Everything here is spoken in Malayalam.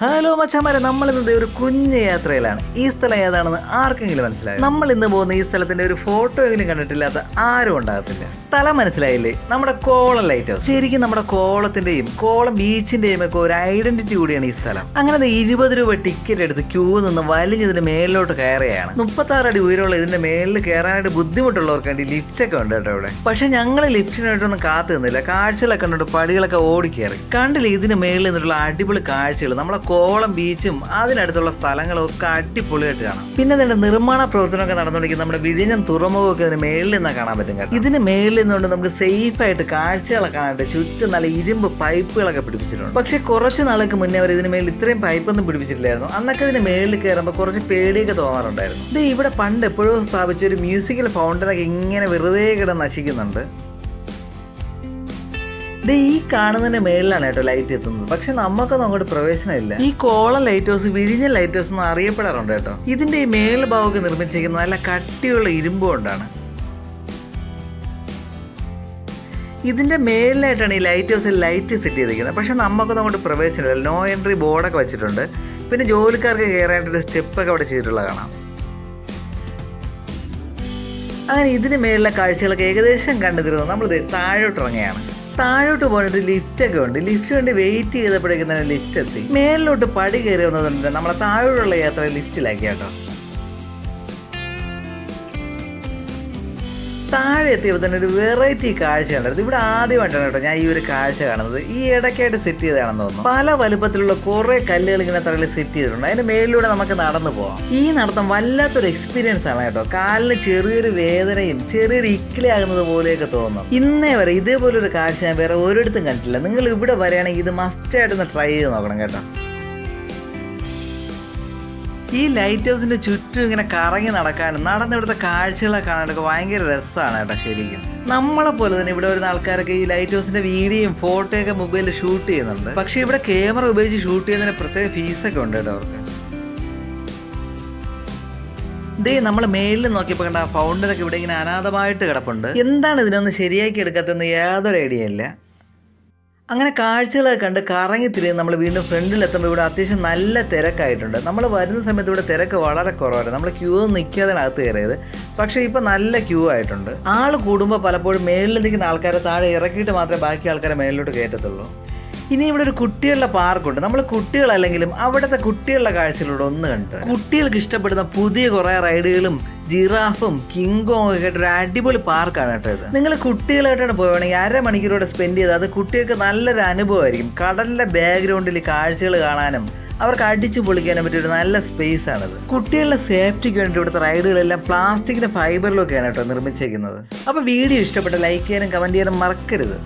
ഹലോ മച്ചാമാരെ. നമ്മൾ ഇന്നത്തെ ഒരു കുഞ്ഞ് യാത്രയിലാണ്. ഈ സ്ഥലം ഏതാണെന്ന് ആർക്കെങ്കിലും മനസ്സിലായി? നമ്മൾ ഇന്ന് പോകുന്ന ഈ സ്ഥലത്തിന്റെ ഒരു ഫോട്ടോ എങ്കിലും കണ്ടിട്ടില്ലാത്ത ആരും ഉണ്ടാകത്തില്ല. സ്ഥലം മനസ്സിലായില്ലേ? നമ്മുടെ കോളം ലൈറ്റ് ഹൗസ് ശരിക്കും നമ്മുടെ കോളത്തിന്റെയും കോളം ബീച്ചിന്റെയും ഒക്കെ ഒരു ഐഡന്റിറ്റി കൂടിയാണ് ഈ സ്ഥലം. അങ്ങനെ ഇരുപത് രൂപ ടിക്കറ്റ് എടുത്ത് ക്യൂ നിന്ന് വലിഞ്ഞതിന് മേളിലോട്ട് കയറുകയാണ്. മുപ്പത്തി ആറ് അടി ഉയരമുള്ള ഇതിന്റെ മേളിൽ കയറാനായിട്ട് ബുദ്ധിമുട്ടുള്ളവർക്ക് വേണ്ടി ലിഫ്റ്റ് ഒക്കെ ഉണ്ട് കേട്ടോ ഇവിടെ. പക്ഷെ ഞങ്ങൾ ലിഫ്റ്റിനായിട്ടൊന്നും കാത്തു നിന്നില്ല. കാഴ്ചകളൊക്കെ കണ്ടിട്ട് പടികളൊക്കെ ഓടി കയറി. കണ്ടില്ല ഇതിന് മേളിൽ നിന്നുള്ള അടിപൊളി കാഴ്ചകൾ നമ്മളെ കോളം ബീച്ചും അതിനടുത്തുള്ള സ്ഥലങ്ങളും ഒക്കെ അടിപൊളിയായിട്ട് കാണാം. പിന്നെ അതിന്റെ നിർമ്മാണ പ്രവർത്തനമൊക്കെ നടന്നുകൊണ്ടിരിക്കുന്ന നമ്മുടെ വിഴിഞ്ഞം തുറമുഖമൊക്കെ ഇതിന് മേളിൽ നിന്നാണ് കാണാൻ പറ്റും കേട്ടോ. ഇതിന് മേളിൽ നിന്നുകൊണ്ട് നമുക്ക് സേഫ് ആയിട്ട് കാഴ്ചകളൊക്കെ കാണാനായിട്ട് ചുറ്റും നല്ല ഇരുമ്പ് പൈപ്പുകളൊക്കെ പിടിപ്പിച്ചിട്ടുണ്ട്. പക്ഷെ കുറച്ച് നാൾക്ക് മുന്നേ അവർ ഇതിന് മേളിൽ ഇത്രയും പൈപ്പൊന്നും പിടിപ്പിച്ചിട്ടില്ലായിരുന്നു. അന്നൊക്കെ ഇതിന് മേളിൽ കയറുമ്പോൾ കുറച്ച് പേടിയൊക്കെ തോന്നാറുണ്ടായിരുന്നു. ഇത് ഇവിടെ പണ്ട് എപ്പോഴും സ്ഥാപിച്ച ഒരു മ്യൂസിക്കൽ ഫൗണ്ടനൊക്കെ ഇങ്ങനെ വെറുതെ കിടന്ന് നശിക്കുന്നുണ്ട്. ഇത് ഈ കാണുന്നതിന്റെ മേളിലാണ് കേട്ടോ ലൈറ്റ് എത്തുന്നത്. പക്ഷെ നമുക്കൊന്നും അങ്ങോട്ട് പ്രവേശനമില്ല. ഈ കോള ലൈറ്റ് ഹൗസ് വിഴിഞ്ഞ ലൈറ്റ് ഹൗസ് എന്ന് അറിയപ്പെടാറുണ്ട് കേട്ടോ. ഇതിന്റെ ഈ മേൾ ഭാഗമൊക്കെ നിർമ്മിച്ചിരിക്കുന്നത് നല്ല കട്ടിയുള്ള ഇരുമ്പ് കൊണ്ടാണ്. ഇതിന്റെ മേളിലായിട്ടാണ് ഈ ലൈറ്റ് ഹൗസിൽ ലൈറ്റ് സെറ്റ് ചെയ്തിരിക്കുന്നത്. പക്ഷെ നമുക്കൊന്നും അങ്ങോട്ട് പ്രവേശനമില്ല. നോ എൻട്രി ബോർഡൊക്കെ വെച്ചിട്ടുണ്ട്. പിന്നെ ജോലിക്കാർക്ക് കയറാനായിട്ട് സ്റ്റെപ്പൊക്കെ അവിടെ ചെയ്തിട്ടുള്ള കാണാം. അങ്ങനെ ഇതിന് മേളിലെ കാഴ്ചകളൊക്കെ ഏകദേശം കണ്ടു തീർന്നു. നമ്മൾ താഴോട്ട് ഇറങ്ങുകയാണ് താഴോട്ട് പോയിട്ട് ലിഫ്റ്റ് ഒക്കെ ഉണ്ട്. ലിഫ്റ്റ് വേണ്ടി വെയിറ്റ് ചെയ്തപ്പോഴേക്കും തന്നെ ലിഫ്റ്റ് എത്തി. മേളിലോട്ട് പടി കയറി വന്നതുകൊണ്ട് നമ്മളെ താഴോട്ടുള്ള യാത്ര ലിഫ്റ്റിലാക്കി കേട്ടോ. താഴെ എത്തിയപ്പോൾ തന്നെ ഒരു വെറൈറ്റി കാഴ്ച കണ്ടായിരുന്നു ഇവിടെ ആദ്യമായിട്ടാണ് കേട്ടോ ഞാൻ ഈ ഒരു കാഴ്ച കാണുന്നത്. ഈ ഇടയ്ക്കായിട്ട് സെറ്റ് ചെയ്തതാണെന്ന് തോന്നുന്നു. പല വലുപ്പത്തിലുള്ള കുറെ കല്ലുകൾ ഇങ്ങനെ തറയിൽ സെറ്റ് ചെയ്തിട്ടുണ്ട്. അതിന്റെ മേളിലൂടെ നമുക്ക് നടന്നു പോവാം. ഈ നടത്തം വല്ലാത്തൊരു എക്സ്പീരിയൻസ് ആണ് കേട്ടോ. കാലിന് ചെറിയൊരു വേദനയും ചെറിയൊരു ഇക്കിളിയാകുന്നത് പോലെയൊക്കെ തോന്നും. ഇന്നേ വരെ ഇതേപോലെ ഒരു കാഴ്ച ഞാൻ വേറെ ഒരിടത്തും കണ്ടിട്ടില്ല. നിങ്ങൾ ഇവിടെ വരികയാണെങ്കിൽ ഇത് മസ്റ്റായിട്ടൊന്ന് ട്രൈ ചെയ്ത് നോക്കണം കേട്ടോ. ഈ ലൈറ്റ് ഹൗസിന്റെ ചുറ്റും ഇങ്ങനെ കറങ്ങി നടക്കാനും നടന്ന് ഇവിടുത്തെ കാഴ്ചകളെ കാണാനൊക്കെ ഭയങ്കര രസമാണ് കേട്ടോ ശരിക്കും. നമ്മളെ പോലെ തന്നെ ഇവിടെ വരുന്ന ആൾക്കാരൊക്കെ ഈ ലൈറ്റ് ഹൗസിന്റെ വീഡിയോയും ഫോട്ടോയൊക്കെ മൊബൈലിൽ ഷൂട്ട് ചെയ്യുന്നുണ്ട്. പക്ഷേ ഇവിടെ ക്യാമറ ഉപയോഗിച്ച് ഷൂട്ട് ചെയ്യുന്നതിന് പ്രത്യേക ഫീസൊക്കെ ഉണ്ട് കേട്ടോ അവർക്ക്. ദേ നമ്മൾ മേളിൽ നോക്കിയപ്പോൾ കണ്ട ഫൗണ്ടനൊക്കെ ഇവിടെ ഇങ്ങനെ അനാഥമായിട്ട് കിടപ്പുണ്ട്. എന്താണ് ഇതിനൊന്ന് ശരിയാക്കി എടുക്കാത്തതെന്ന് യാതൊരു ഐഡിയ ഇല്ല. അങ്ങനെ കാഴ്ചകളൊക്കെ കണ്ട് കറങ്ങി തിരിഞ്ഞ് നമ്മൾ വീണ്ടും ഫ്രണ്ടിലെത്തുമ്പോൾ ഇവിടെ അത്യാവശ്യം നല്ല തിരക്കായിട്ടുണ്ട്. നമ്മൾ വരുന്ന സമയത്ത് ഇവിടെ തിരക്ക് വളരെ കുറവായിരുന്നു നമ്മൾ ക്യൂ ഒന്നും അകത്ത് കയറിയത്. പക്ഷേ ഇപ്പോൾ നല്ല ക്യൂ ആയിട്ടുണ്ട്. ആൾ കൂടുമ്പോൾ പലപ്പോഴും മേളിൽ നിൽക്കുന്ന ആൾക്കാരെ താഴെ ഇറക്കിയിട്ട് മാത്രമേ ബാക്കി ആൾക്കാരെ മേളിലോട്ട് കയറ്റത്തുള്ളൂ. ഇനി ഇവിടെ ഒരു കുട്ടികളുടെ പാർക്കുണ്ട്. നമ്മൾ കുട്ടികളല്ലെങ്കിലും അവിടുത്തെ കുട്ടികളുടെ കാഴ്ചയിലൂടെ ഒന്ന് കണ്ടു കുട്ടികൾക്ക് ഇഷ്ടപ്പെടുന്ന പുതിയ കുറേ റൈഡുകളും ജിറാഫും കിങ്കോങ് ഒക്കെ ആയിട്ട് ഒരു അടിപൊളി പാർക്കാണ് കേട്ടോ ഇത്. നിങ്ങൾ കുട്ടികളായിട്ടാണ് പോവുകയാണെങ്കിൽ അരമണിക്കൂറോടെ സ്പെൻഡ് ചെയ്ത് അത് കുട്ടികൾക്ക് നല്ലൊരു അനുഭവമായിരിക്കും. കടലിലെ ബാക്ക്ഗ്രൗണ്ടിൽ കാഴ്ചകൾ കാണാനും അവർക്ക് അടിച്ചു പൊളിക്കാനും പറ്റിയ ഒരു നല്ല സ്പേസ് ആണത്. കുട്ടികളുടെ സേഫ്റ്റിക്ക് വേണ്ടി ഇവിടുത്തെ റൈഡുകളെല്ലാം പ്ലാസ്റ്റിക്കിന്റെ ഫൈബറിലൊക്കെയാണ് കേട്ടോ നിർമ്മിച്ചേക്കുന്നത്. അപ്പോൾ വീഡിയോ ഇഷ്ടപ്പെട്ട ലൈക്ക് ചെയ്യാനും കമന്റ് ചെയ്യാനും മറക്കരുത്.